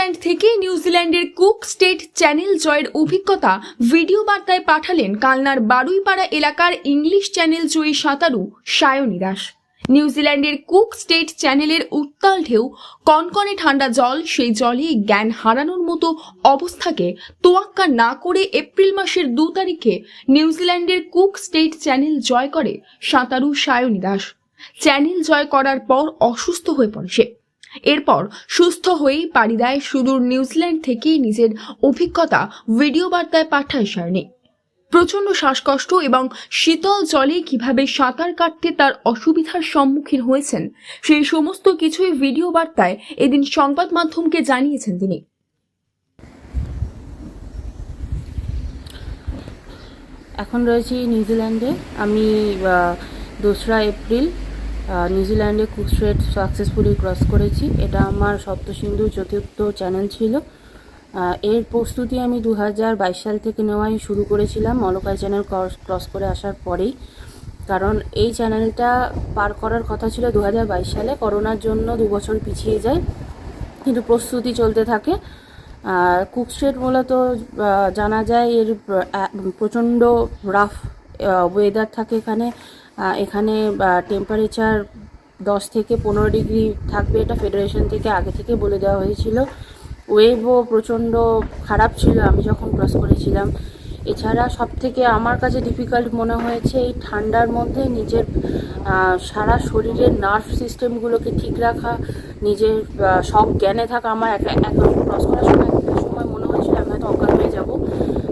New Zealand থেকে নিউজিল্যান্ডের cook state channel জয়ের অভিজ্ঞতা ভিডিও বার্তায় পাঠালেন কালনার বারুইপাড়া এলাকার ইংলিশ চ্যানেল জয়ী সাঁতারু সায়নী দাস। নিউজিল্যান্ডের কুক স্টেট চ্যানেলের উত্তাল ঢেউ, কনকনে ঠান্ডা জল, সেই জলে জ্ঞান হারানোর মতো অবস্থাকে তোয়াক্কা না করে এপ্রিল মাসের দু তারিখে নিউজিল্যান্ডের কুক স্টেট চ্যানেল জয় করে সাঁতারু সায়নী দাস। চ্যানেল জয় করার পর অসুস্থ হয়ে পড়ে সে। এরপর সুস্থ হয়েই পাড়ি দেয় সুদূর নিউজিল্যান্ড থেকে নিজের অভিজ্ঞতা ভিডিও বার্তায় পাঠায় সায়নী প্রচণ্ড শ্বাসকষ্ট এবং শীতল জলে কীভাবে সাঁতার কাটতে তার অসুবিধার সম্মুখীন হয়েছেন, সেই সমস্ত কিছুই ভিডিও বার্তায় এদিন সংবাদ মাধ্যমকে জানিয়েছেন তিনি। এখন রয়েছি নিউজিল্যান্ডে। আমি দোসরা এপ্রিল নিউজিল্যান্ডে কুকস্ট্রেট সাকসেসফুলি ক্রস করেছি। এটা আমার সপ্তসিন্ধু চতুর্থ চ্যানেল ছিল। এর প্রস্তুতি আমি দু হাজার বাইশ সাল থেকে নেওয়াই শুরু করেছিলাম মলকাই চ্যানেল ক্রস করে আসার পরেই। কারণ এই চ্যানেলটা পার করার কথা ছিল দু হাজার বাইশ সালে। করোনার জন্য দু বছর পিছিয়ে যায়, কিন্তু প্রস্তুতি চলতে থাকে। কুকস্ট্রেট মূলত জানা যায় এর প্রচণ্ড রাফ ওয়েদার থাকে এখানে। এখানে টেম্পারেচার দশ থেকে পনেরো ডিগ্রি থাকবে এটা ফেডারেশন থেকে আগে থেকে বলে দেওয়া হয়েছিল। ওয়েভও প্রচণ্ড খারাপ ছিল, আমি যখন ক্রস করেছিলাম। এছাড়া সব থেকে আমার কাছে ডিফিকাল্ট মনে হয়েছে, এই ঠান্ডার মধ্যে নিজের সারা শরীরের নার্ভ সিস্টেমগুলোকে ঠিক রাখা, নিজের সব জ্ঞানে থাকা। আমার এক ক্রস করার সময় সময় মনে হয়েছিল আমি হয়তো অজ্ঞান হয়ে যাব।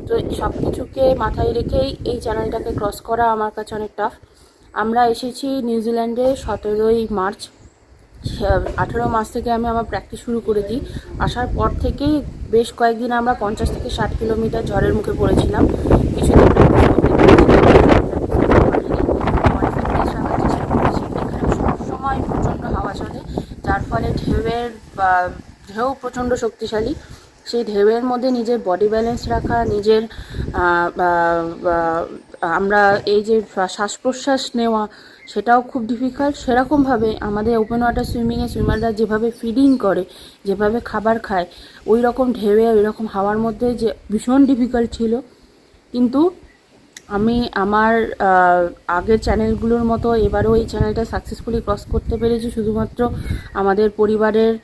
তো সব কিছুকে মাথায় রেখেই এই চ্যানেলটাকে ক্রস করা আমার কাছে অনেক টাফ আমরা এসেছি নিউজিল্যান্ডে সতেরোই মার্চ, আঠেরো মাস থেকে আমি আমার প্র্যাকটিস শুরু করে দিই। আসার পর থেকেই বেশ কয়েকদিন আমরা পঞ্চাশ থেকে ষাট কিলোমিটার ঝড়ের মুখে পড়েছিলাম। কিছুদিন সবসময় প্রচণ্ড হাওয়া চলে, যার ফলে ঢেউয়ের ঢেউ প্রচণ্ড শক্তিশালী। সেই ঢেউয়ের মধ্যে নিজের বডি ব্যালেন্স রাখা, নিজের আমরা এই যে শ্বাস প্রশ্বাস নেওয়া সেটাও খুব ডিফিকাল্ট সেরকমভাবে আমাদের ওপেন ওয়াটার সুইমিংয়ে সুইমাররা যেভাবে ফিডিং করে যেভাবে খাবার খায় ওই রকম ঢেউয়ে ওই রকম হাওয়ার মধ্যে যে ভীষণ ডিফিকাল্ট ছিল। কিন্তু আমি আমার আগের চ্যানেলগুলোর মতো এবারও এই চ্যানেলটা সাকসেসফুলি ক্রস করতে পেরেছি। শুধুমাত্র আমাদের পরিবারের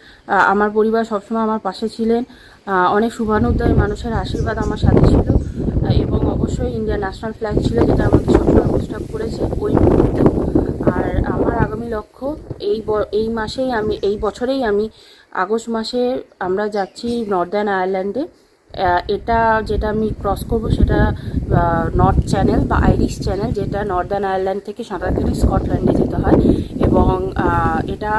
আমার পরিবার সবসময় আমার পাশে ছিলেন। অনেক শুভানুদ্দয় মানুষের আশীর্বাদ আমার সাথে ছিল। এবং অবশ্যই ইন্ডিয়ান ন্যাশনাল ফ্ল্যাগ ছিল যেটা আমাকে সবসময় ডিস্টার্ব করেছে ওই মুহূর্তেও আর আমার আগামী লক্ষ্য এই এই মাসেই আমি, এই বছরেই আমি আগস্ট মাসে আমরা যাচ্ছি নর্দার্ন আয়ারল্যান্ডে এটা যেটা আমি ক্রস করব সেটা নর্থ চ্যানেল বা আইরিশ চ্যানেল যেটা নর্দার্ন আয়ারল্যান্ড থেকে সাঁতার কেটে স্কটল্যান্ডে যেতে হয়। এবং এটা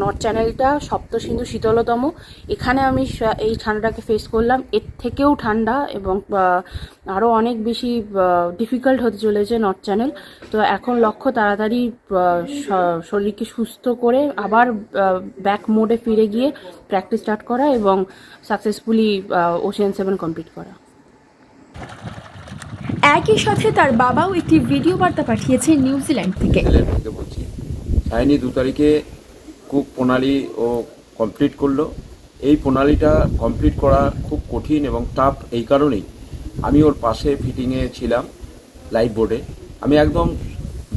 নর্থ চ্যানেলটা সপ্তসিন্ধু শীতলতম। এখানে আমি এই ঠান্ডাটাকে ফেস করলাম। এর থেকেও ঠান্ডা এবং আরও অনেক বেশি ডিফিকাল্ট হতে চলেছে নর্থ চ্যানেল তো এখন লক্ষ্য তাড়াতাড়ি শরীরকে সুস্থ করে আবার ব্যাক মোডে ফিরে গিয়ে প্র্যাকটিস স্টার্ট করা এবং সাকসেসফুলি ওশিয়ান সেভেন কমপ্লিট করা। একই সাথে তার বাবাও একটি ভিডিও বার্তা পাঠিয়েছে নিউজিল্যান্ড থেকে। বলছি। দু তারিখে কুক প্রণালী ও কমপ্লিট করল। এই প্রণালীটা কমপ্লিট করা খুব কঠিন এবং টাফ এই কারণেই আমি ওর পাশে ফিটিংয়ে ছিলাম লাইভ বোর্ডে আমি একদম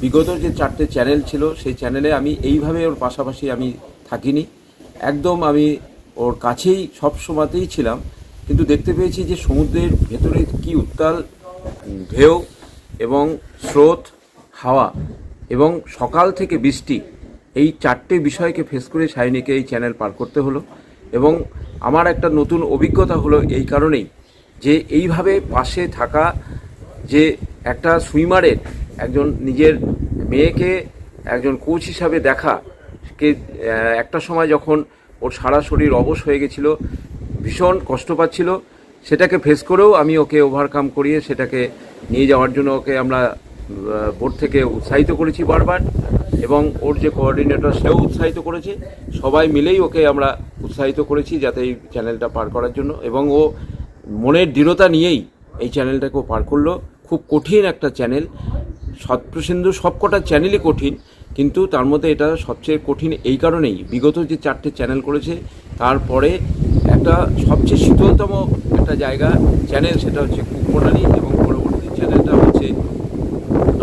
বিগত যে চারটে চ্যানেল ছিল, সেই চ্যানেলে আমি এইভাবে ওর পাশাপাশি আমি থাকিনি। একদম আমি ওর কাছেই সব সময়তেই ছিলাম, কিন্তু দেখতে পেয়েছি যে সমুদ্রের ভেতরে কি উত্তাল ঢেউ এবং স্রোত, হাওয়া এবং সকাল থেকে বৃষ্টি এই চারটে বিষয়কে ফেস করে সায়নীকে এই চ্যানেল পার করতে হলো এবং আমার একটা নতুন অভিজ্ঞতা হলো এই কারণেই যে এইভাবে পাশে থাকা যে একটা সুইমারের একজন নিজের মেয়েকে একজন কোচ হিসাবে দেখা, কে একটা সময় যখন ওর সারা শরীর অবশ হয়ে গেছিল, ভীষণ কষ্ট পাচ্ছিল, সেটাকে ফেস করেও আমি ওকে ওভারকাম করিয়ে সেটাকে নিয়ে যাওয়ার জন্য ওকে আমরা বোর্ড থেকে উৎসাহিত করেছি বারবার। এবং ওর যে কোঅর্ডিনেটর সেও উৎসাহিত করেছে। সবাই মিলেই ওকে আমরা উৎসাহিত করেছি যাতে এই চ্যানেলটা পার করার জন্য। এবং ও মনের দৃঢ়তা নিয়েই এই চ্যানেলটাকেও পার করল। খুব কঠিন একটা চ্যানেল সৎপ্রসিন্ধু সবকটা চ্যানেলই কঠিন, কিন্তু তার মধ্যে এটা সবচেয়ে কঠিন এই কারণেই। বিগত যে চারটে চ্যানেল করেছে, তারপরে একটা সবচেয়ে শীতলতম একটা জায়গা চ্যানেল সেটা হচ্ছে কুকপ্রণালী এবং পরবর্তী চ্যানেলটা হচ্ছে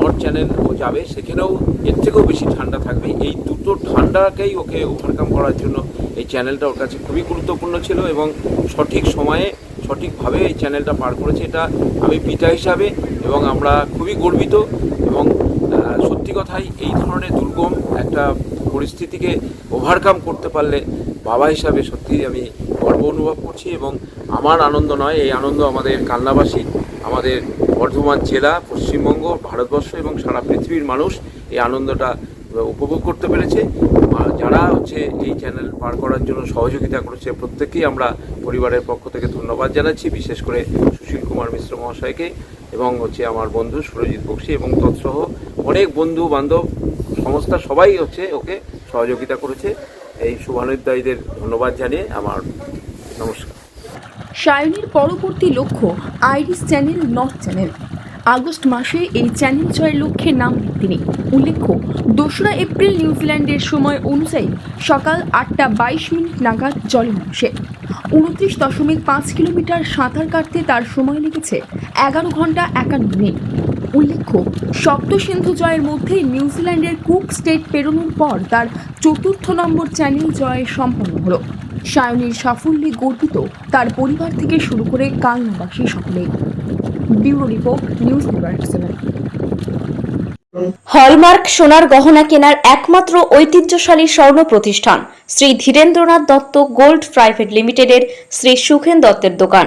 নর্থ চ্যানেল ও যাবে, সেখানেও এর থেকেও বেশি ঠান্ডা থাকবে। এই দুটো ঠান্ডাকেই ওকে ওভারকাম করার জন্য এই চ্যানেলটা ওর কাছে খুবই গুরুত্বপূর্ণ ছিল এবং সঠিক সময়ে সঠিকভাবে এই চ্যানেলটা পার করেছে। এটা আমি পিতা হিসাবে এবং আমরা খুবই গর্বিত এবং সত্যি কথাই এই ধরনের দুর্গম একটা পরিস্থিতিকে ওভারকাম করতে পারলে বাবা হিসাবে সত্যি আমি গর্ব অনুভব করছি এবং আমার আনন্দ নয়, এই আনন্দ আমাদের কান্নাবাসী আমাদের বর্ধমান জেলা, পশ্চিমবঙ্গ, ভারতবর্ষ এবং সারা পৃথিবীর মানুষ এই আনন্দটা উপভোগ করতে পেরেছে। যারা হচ্ছে এই চ্যানেল পার করার জন্য সহযোগিতা করেছে প্রত্যেকেই আমরা পরিবারের পক্ষ থেকে ধন্যবাদ জানাচ্ছি, বিশেষ করে সুশীল কুমার মিশ্র মহাশয়কে এবং হচ্ছে আমার বন্ধু সুরজিৎ বক্সি এবং তৎসহ অনেক বন্ধু বান্ধব সংস্থা সবাই হচ্ছে ওকে সহযোগিতা করেছে। এই শুভানুদ্দায়ীদের ধন্যবাদ জানিয়ে আমার নমস্কার। সায়নীর পরবর্তী লক্ষ্য Irish channel north channel. August মাসে এই চ্যানেল জয়ের লক্ষ্যে নাম তিনি। উল্লেখ্য, দোসরা এপ্রিল নিউজিল্যান্ডের সময় অনুযায়ী সকাল আটটা বাইশ মিনিট নাগাদ জলে নামছে। উনত্রিশ দশমিক পাঁচ কিলোমিটার সাঁতার কাটতে তার সময় লেগেছে এগারো ঘণ্টা একান্ন মিনিট। উল্লেখ্য সপ্ত সিন্ধু জয়ের মধ্যে নিউজিল্যান্ডের কুক স্টেট পেরোনোর পর তার চতুর্থ নম্বর চ্যানেল জয় সম্পন্ন হলো। সায়নীর সাফল্যে গর্বিত তার পরিবার থেকে শুরু করে কালনাবাসী সকলে। Bureau report, news seven. Hallmark সোনার গহনা কেনার একমাত্র ঐতিহ্যশালী স্বর্ণ প্রতিষ্ঠান শ্রী ধীরেন্দ্রনাথ দত্ত গোল্ড প্রাইভেট লিমিটেডের শ্রী সুখেন দত্তের দোকান।